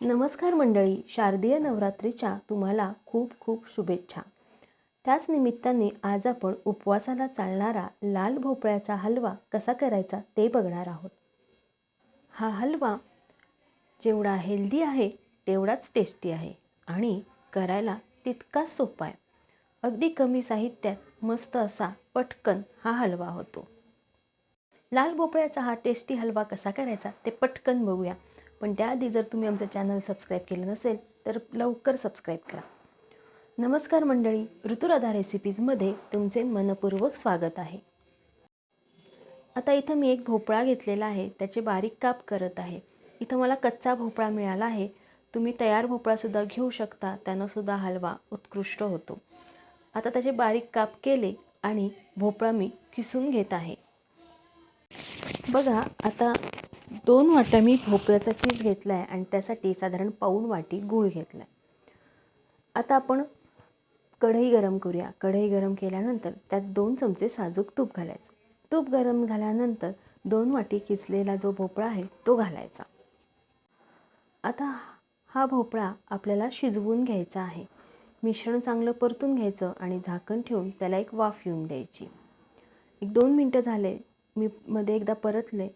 नमस्कार मंडळी शारदीय नवरात्रीच्या तुम्हाला खूप खूप शुभेच्छा. त्याच निमित्ताने आज आपण उपवासाला चालणारा लाल भोपळ्याचा हलवा कसा करायचा ते बघणार आहोत. हा हलवा जेवढा हेल्दी आहे तेवढाच टेस्टी आहे आणि करायला तितकाच सोपा आहे. अगदी कमी साहित्यात मस्त असा पटकन हा हलवा होतो. लाल भोपळ्याचा हा टेस्टी हलवा कसा करायचा ते पटकन बघूया. पण त्याआधी जर तुम्ही आमचं चॅनल सबस्क्राईब केलं नसेल तर लवकर सबस्क्राईब करा. नमस्कार मंडळी ऋतुराधा रेसिपीजमध्ये तुमचे मनपूर्वक स्वागत आहे. आता इथं मी एक भोपळा घेतलेला आहे त्याचे बारीक काप करत आहे. इथं मला कच्चा भोपळा मिळाला आहे. तुम्ही तयार भोपळासुद्धा घेऊ शकता त्यानंसुद्धा हलवा उत्कृष्ट होतो. आता त्याचे बारीक काप केले आणि भोपळा मी किसून घेत आहे. बघा आता दोन वाट्या मी भोपळ्याचा किस घेतला आहे आणि त्यासाठी साधारण पाऊण वाटी गूळ घेतला आहे आता आपण कढई गरम करूया. कढई गरम केल्यानंतर त्यात दोन चमचे साजूक तूप घालायचं. तूप गरम झाल्यानंतर दोन वाटी किसलेला जो भोपळा आहे तो घालायचा. आता हा भोपळा आपल्याला शिजवून घ्यायचा आहे. मिश्रण चांगलं परतून घ्यायचं आणि झाकण ठेवून त्याला एक वाफ येऊन द्यायची. एक दोन मिनटं झाले. मी मध्ये एकदा परतले.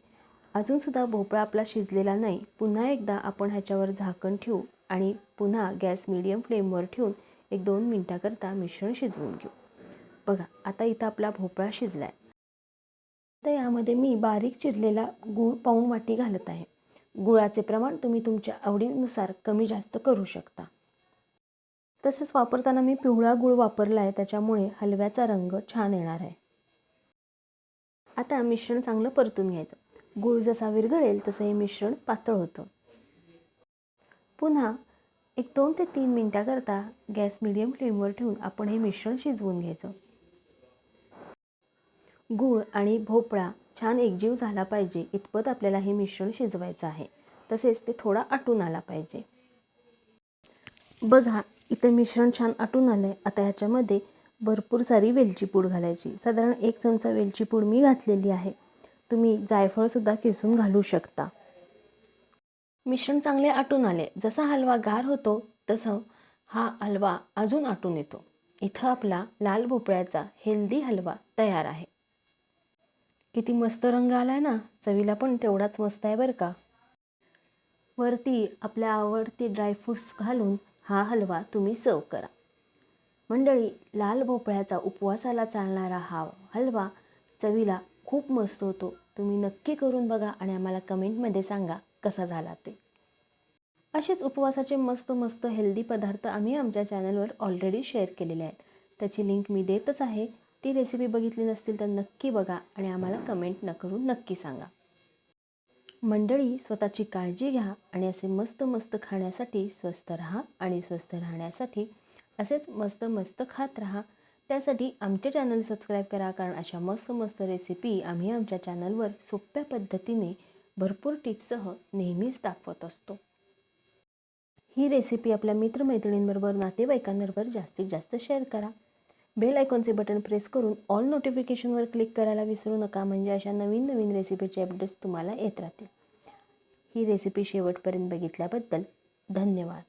अजूनसुद्धा भोपळा आपला शिजलेला नाही. पुन्हा एकदा आपण ह्याच्यावर झाकण ठेवू आणि पुन्हा गॅस मिडियम फ्लेमवर ठेवून एक दोन मिनटाकरता मिश्रण शिजवून घेऊ. बघा आता इथं आपला भोपळा शिजला आहे तर यामध्ये मी बारीक चिरलेला गूळ पाऊण वाटी घालत आहे. गुळाचे प्रमाण तुम्ही तुमच्या आवडीनुसार कमी जास्त करू शकता. तसंच वापरताना मी पिवळा गूळ वापरला आहे त्याच्यामुळे हलव्याचा रंग छान येणार आहे. आता मिश्रण चांगलं परतून घ्यायचं. गूळ जसा विरघळेल तसं हे मिश्रण पातळ होतं. पुन्हा एक दोन ते तीन मिनटाकरता गॅस मिडियम फ्लेमवर ठेवून आपण हे मिश्रण शिजवून घ्यायचं. गूळ आणि भोपळा छान एकजीव झाला पाहिजे इतपत आपल्याला हे मिश्रण शिजवायचं आहे. तसेच ते थोडा आटून आला पाहिजे. बघा इथं मिश्रण छान आटून आलं आहे आता ह्याच्यामध्ये भरपूर सारी वेलची पूड घालायची. साधारण एक चमचा वेलची पूड मी घातलेली आहे. तुम्ही जायफळसुद्धा किसून घालू शकता. मिश्रण चांगले आटून आले. जसा हलवा गार होतो तसं हा हलवा अजून आटून येतो. इथं आपला लाल भोपळ्याचा हेल्दी हलवा तयार आहे. किती मस्त रंग आला आहे ना. चवीला पण तेवढाच मस्त आहे बरं का. वरती आपल्या आवडती ड्रायफ्रूट्स घालून हा हलवा तुम्ही सर्व करा. मंडळी लाल भोपळ्याचा उपवासाला चालणारा हा हलवा चवीला खूप मस्त होतो. तुम्ही नक्की करून बघा आणि आम्हाला कमेंटमध्ये सांगा कसा झाला ते. असेच उपवासाचे मस्त मस्त हेल्दी पदार्थ आम्ही आमच्या चॅनलवर ऑलरेडी शेअर केलेले आहेत. त्याची लिंक मी देतच आहे. ती रेसिपी बघितली नसतील तर नक्की बघा आणि आम्हाला कमेंट न करून नक्की सांगा. मंडळी स्वतःची काळजी घ्या आणि असे मस्त मस्त खाण्यासाठी स्वस्त राहा आणि स्वस्त राहण्यासाठी असेच मस्त मस्त खात राहा. त्यासाठी आमचे चॅनल सबस्क्राईब करा कारण अशा मस्त मस्त रेसिपी आम्ही आमच्या चॅनलवर सोप्या पद्धतीने भरपूर टिप्ससह नेहमीच दाखवत असतो. ही रेसिपी आपल्या मित्रमैत्रिणींबरोबर नातेवाईकांबरोबर जास्तीत जास्त शेअर करा. बेल आयकॉनचे बटन प्रेस करून ऑल नोटिफिकेशनवर क्लिक करायला विसरू नका म्हणजे अशा नवीन नवीन रेसिपीचे अपडेट्स तुम्हाला येत राहतील. ही रेसिपी शेवटपर्यंत बघितल्याबद्दल धन्यवाद.